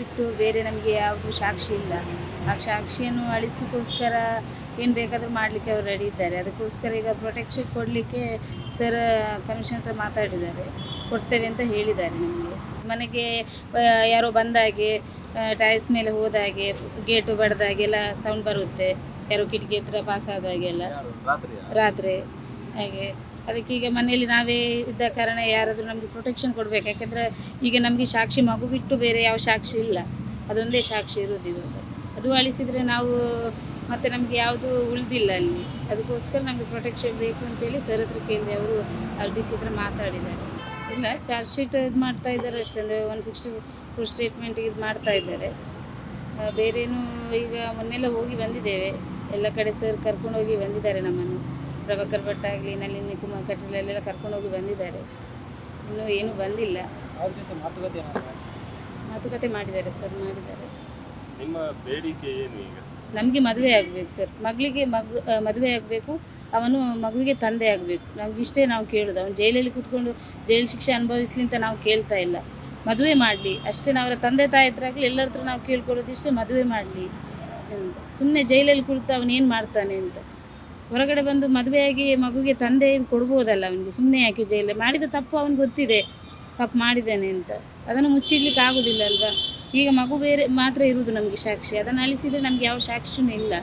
ಬಿಟ್ಟು ಬೇರೆ ನಮಗೆ ಯಾವುದು ಸಾಕ್ಷಿ ಇಲ್ಲ. ಆ ಸಾಕ್ಷಿಯನ್ನು ಅಳಿಸ್ಲಿಕ್ಕೋಸ್ಕರ ಏನು ಬೇಕಾದರೂ ಮಾಡಲಿಕ್ಕೆ ಅವರು ರೆಡಿ ಇದ್ದಾರೆ. ಅದಕ್ಕೋಸ್ಕರ ಈಗ ಪ್ರೊಟೆಕ್ಷನ್ ಕೊಡಲಿಕ್ಕೆ ಸರ್ ಕಮಿಷನ್ ಹತ್ರ ಮಾತಾಡಿದ್ದಾರೆ. ಕೊಡ್ತೇವೆ ಅಂತ ಹೇಳಿದ್ದಾರೆ ನಮಗೆ. ಮನೆಗೆ ಯಾರೋ ಬಂದಾಗೆ ಟೈಲ್ಸ್ ಮೇಲೆ ಹೋದಾಗೆ ಗೇಟು ಬಡ್ದಾಗೆಲ್ಲ ಸೌಂಡ್ ಬರುತ್ತೆ. ಯಾರೋ ಕಿಟಕಿ ಹತ್ರ ಪಾಸ್ ಆದಾಗೆಲ್ಲ ರಾತ್ರಿ. ಹಾಗೆ. ಅದಕ್ಕೆ ಈಗ ಮನೆಯಲ್ಲಿ ನಾವೇ ಇದ್ದ ಕಾರಣ ಯಾರಾದರೂ ನಮಗೆ ಪ್ರೊಟೆಕ್ಷನ್ ಕೊಡಬೇಕು. ಯಾಕೆಂದರೆ ಈಗ ನಮಗೆ ಸಾಕ್ಷಿ ಮಗು ಬಿಟ್ಟು ಬೇರೆ ಯಾವ ಸಾಕ್ಷಿ ಇಲ್ಲ. ಅದೊಂದೇ ಸಾಕ್ಷಿ ಇರೋದು ಇವಾಗ. ಅದು ಅಳಿಸಿದರೆ ನಾವು ಮತ್ತೆ ನಮಗೆ ಯಾವುದು ಉಳಿದಿಲ್ಲ ಅಲ್ಲಿ. ಅದಕ್ಕೋಸ್ಕರ ನಮಗೆ ಪ್ರೊಟೆಕ್ಷನ್ ಬೇಕು ಅಂತೇಳಿ ಸರ್ ಹತ್ರ ಕೇಳಿದೆ. ಅವರು ಸಿ ಹತ್ರ ಮಾತಾಡಿದ್ದಾರೆ. ಇಲ್ಲ ಚಾರ್ಜ್ ಶೀಟ್ ಇದು ಮಾಡ್ತಾ ಇದ್ದಾರೆ ಅಷ್ಟೇ. ಅಂದರೆ ಒನ್ ಸಿಕ್ಸ್ಟಿ ಫೋರ್ ಸ್ಟೇಟ್ಮೆಂಟ್ ಇದು ಮಾಡ್ತಾ ಇದ್ದಾರೆ. ಬೇರೇನು ಈಗ ಮೊನ್ನೆಲ್ಲ ಹೋಗಿ ಬಂದಿದ್ದೇವೆ. ಎಲ್ಲ ಕಡೆ ಸರ್ ಕರ್ಕೊಂಡೋಗಿ ಬಂದಿದ್ದಾರೆ ನಮ್ಮನ್ನು. ಪ್ರಭಾಕರ್ ಭಟ್ ಆಗಲಿ ನಳಿನಿ ಕುಮಾರ್ ಕಟೀಲ್ ಅಲ್ಲೆಲ್ಲ ಕರ್ಕೊಂಡು ಹೋಗಿ ಬಂದಿದ್ದಾರೆ. ಇನ್ನೂ ಏನೂ ಬಂದಿಲ್ಲ. ಅವ್ರ ಜೊತೆ ಮಾತುಕತೆ ಮಾತುಕತೆ ಮಾಡಿದ್ದಾರೆ ಸರ್ ಮಾಡಿದ್ದಾರೆ. ನಿಮ್ಮ ಬೇಡಿಕೆ ಏನು ಈಗ? ನಮಗೆ ಮದುವೆ ಆಗಬೇಕು ಸರ್. ಮಗಳಿಗೆ ಮಗು ಮದುವೆ ಆಗಬೇಕು. ಅವನು ಮಗುವಿಗೆ ತಂದೆ ಆಗಬೇಕು. ನಮ್ಗೆ ಇಷ್ಟೇ ನಾವು ಕೇಳೋದು. ಅವನು ಜೈಲಲ್ಲಿ ಕೂತ್ಕೊಂಡು ಜೈಲು ಶಿಕ್ಷೆ ಅನುಭವಿಸ್ಲಿ ಅಂತ ನಾವು ಕೇಳ್ತಾ ಇಲ್ಲ. ಮದುವೆ ಮಾಡಲಿ. ಅಷ್ಟೇ ನಾವು ಅವರ ತಂದೆ ತಾಯಿ ಹತ್ರ ಆಗಲಿ ಎಲ್ಲರ ಹತ್ರ ನಾವು ಕೇಳ್ಕೊಳ್ಳೋದು ಇಷ್ಟೇ ಮದುವೆ ಮಾಡಲಿ ಅಂತ. ಸುಮ್ಮನೆ ಜೈಲಲ್ಲಿ ಕುಳಿತು ಅವನೇನು ಏನು ಮಾಡ್ತಾನೆ ಅಂತ. ಹೊರಗಡೆ ಬಂದು ಮದುವೆಯಾಗಿ ಮಗುಗೆ ತಂದೆ ಇದು ಕೊಡ್ಬೋದಲ್ಲ ಅವನಿಗೆ? ಸುಮ್ಮನೆ ಯಾಕೆ ಇಲ್ಲ, ಮಾಡಿದ ತಪ್ಪು ಅವನಿಗೆ ಗೊತ್ತಿದೆ. ತಪ್ಪು ಮಾಡಿದ್ದೇನೆ ಅಂತ. ಅದನ್ನು ಮುಚ್ಚಿಡ್ಲಿಕ್ಕೆ ಆಗೋದಿಲ್ಲ ಅಲ್ವಾ? ಈಗ ಮಗು ಬೇರೆ ಮಾತ್ರ ಇರುವುದು ನಮಗೆ ಸಾಕ್ಷಿ. ಅದನ್ನು ಅಳಿಸಿದರೆ ನಮಗೆ ಯಾವ ಸಾಕ್ಷಿನೂ ಇಲ್ಲ.